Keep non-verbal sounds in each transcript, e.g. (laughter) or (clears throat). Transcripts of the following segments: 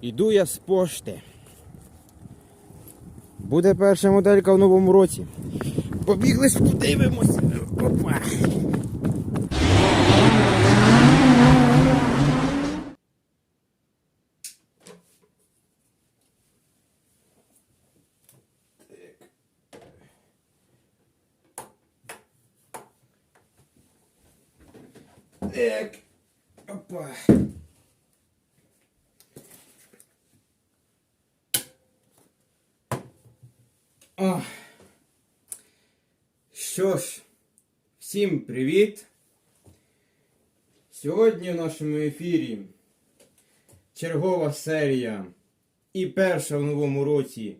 Іду я з пошти. Буде перша моделька в новому році. Побігли, подивимося. Опа. Так. Опа. О. Що ж, всім привіт! Сьогодні в нашому ефірі чергова серія і перша в новому році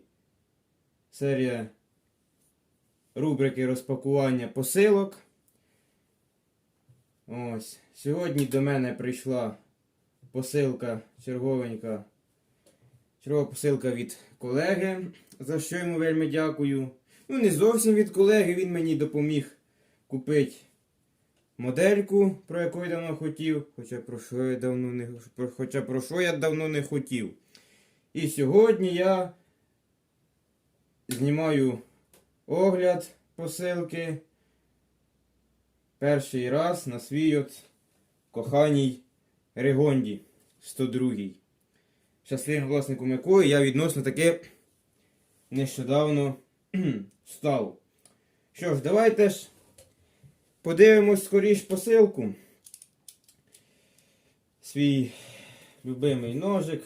серія рубрики розпакування посилок. Ось. Сьогодні до мене прийшла посилка черговенька. Чергова посилка від колеги, за що йому вельми дякую. Ну, не зовсім від колеги, він мені допоміг купити модельку, про яку я давно хотів. Хоча про що я давно не хоча про що я давно не хотів. І сьогодні я знімаю огляд посилки. Перший раз на свій от коханій Регонді 102 щасливим власником якої я відносно таки нещодавно (clears throat) став. Що ж, давайте ж подивимось скоріш посилку. Свій любимий ножик.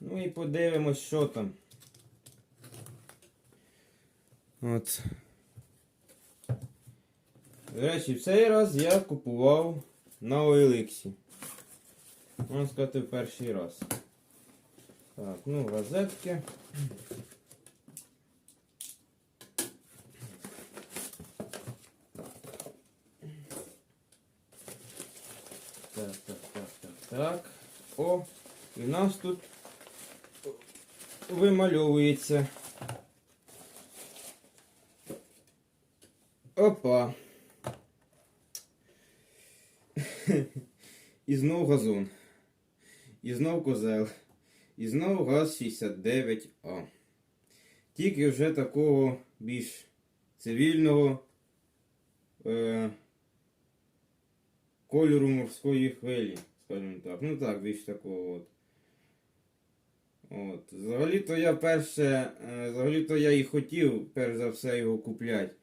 Ну і подивимось, що там. От. До речі, в цей раз я купував на OLX. Можна сказати, в перший раз. Так, ну, розетки. Так, так, так, так, так. О, і в нас тут вимальовується. Опа. (laughs) І знов газон. І знов козел. І знов газ 69А. Тільки вже такого більш цивільного е, кольору морської хвилі, скажімо так. Ну так, більш такого от. От. Взагалі-то я перше, е, взагалі-то я і хотів перш за все його купляти.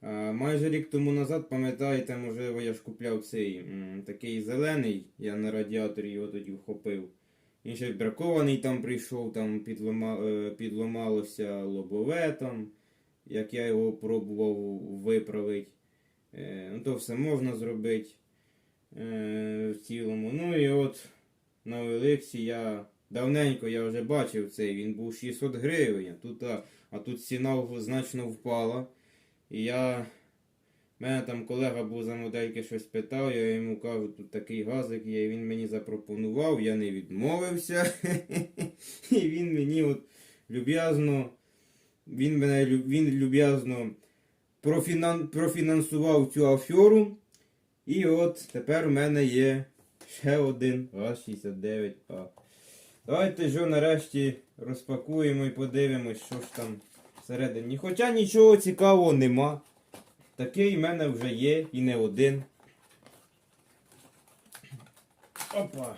А, майже рік тому назад, пам'ятаєте, можливо, я ж купляв цей такий зелений, я на радіаторі його тоді вхопив. Він ще бракований там прийшов, там підлома, е, підломалося лобове там, як я його пробував виправити. Е, ну, то все можна зробити е, в цілому. Ну і от на Олексі я давненько я вже бачив цей, він був 600 гривень, а тут, а, а тут ціна значно впала. І я. Мене там колега був за модельки щось питав, я йому кажу, тут такий газик є, і він мені запропонував, я не відмовився. (laughs) І він мені от люб'язно, він мене він люб'язно профінан, профінансував цю аферу. І от тепер у мене є ще один ГАЗ-69А. Давайте ж нарешті розпакуємо і подивимось, що ж там всередині. Хоча нічого цікавого нема. Такий в мене вже є і не один. Опа.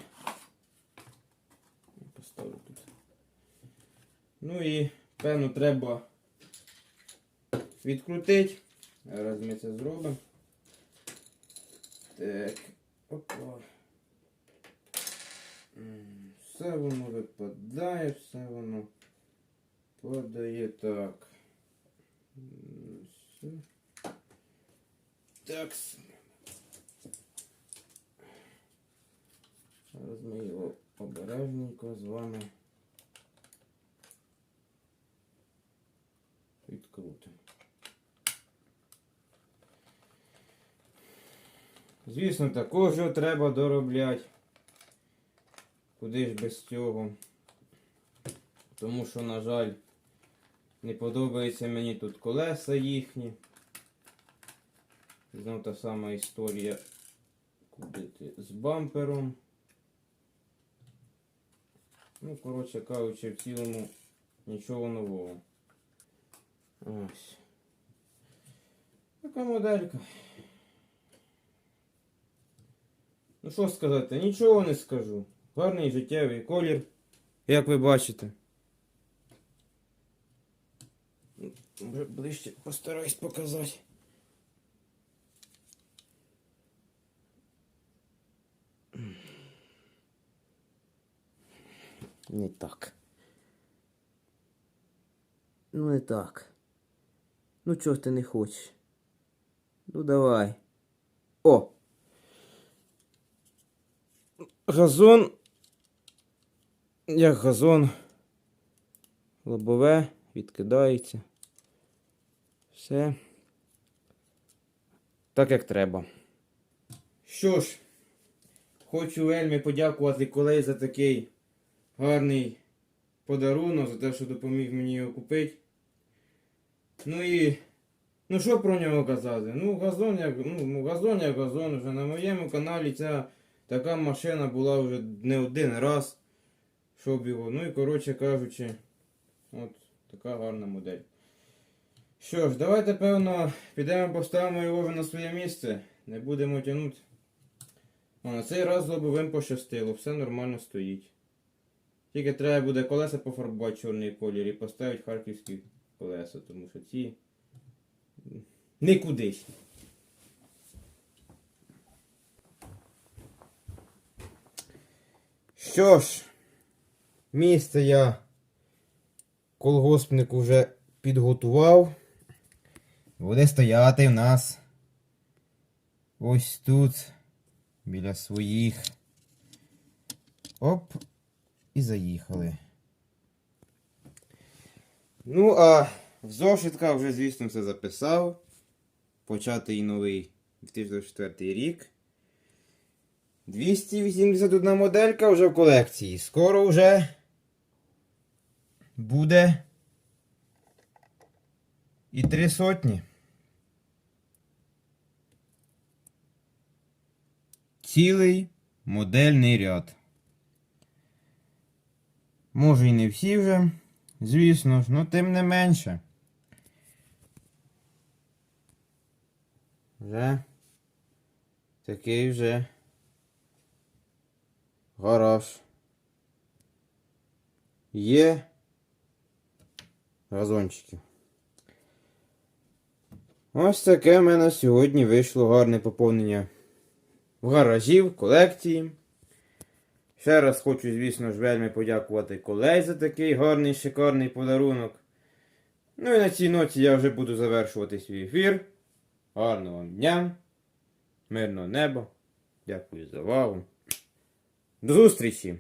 Поставлю тут. Ну і певно треба відкрутити. Зараз ми це зробимо. Так. Опа. Все воно випадає, все воно падає так. Так. Зараз ми його обережненько з вами відкрутимо. Звісно, також його треба доробляти. Куди ж без цього? Тому що, на жаль, не подобається мені тут колеса їхні. Знов та сама історія купити з бампером. Ну, коротше кажучи, в цілому нічого нового. Ось. Така моделька. Ну що сказати, нічого не скажу. Гарний життєвий колір, як ви бачите. Може ближче постараюсь показати. Не так. Ну не так. Ну чого ти не хочеш? Ну давай. О! Газон. Як газон. Лобове відкидається. Все. Так як треба. Що ж, хочу вельми подякувати колей за такий гарний подарунок, за те, що допоміг мені його купити. Ну і. Ну що про нього казати? Ну, газон як ну, газон як газон. Вже на моєму каналі ця така машина була вже не один раз. Щоб його. Ну і коротше кажучи, от така гарна модель. Що ж, давайте, певно, підемо поставимо його вже на своє місце. Не будемо тягнути. А на цей раз лобовим пощастило, все нормально стоїть. Тільки треба буде колеса пофарбувати чорний колір і поставити харківські колеса, тому що ці не кудись. Що ж, місце я колгоспнику вже підготував. Буде стояти в нас ось тут, біля своїх. Оп, і заїхали. Ну, а в зошитках вже, звісно, все записав. Початий новий 2024 рік. 281 моделька вже в колекції. Скоро вже буде і три сотні. Цілий модельний ряд. Може і не всі вже, звісно ж, але тим не менше. Вже такий вже гараж. Є газончики. Ось таке в мене сьогодні вийшло гарне поповнення в гаражі, в колекції. Ще раз хочу, звісно ж, вельми подякувати колей за такий гарний, шикарний подарунок. Ну і на цій ноті я вже буду завершувати свій ефір. Гарного вам дня, мирного неба. Дякую за увагу. До зустрічі!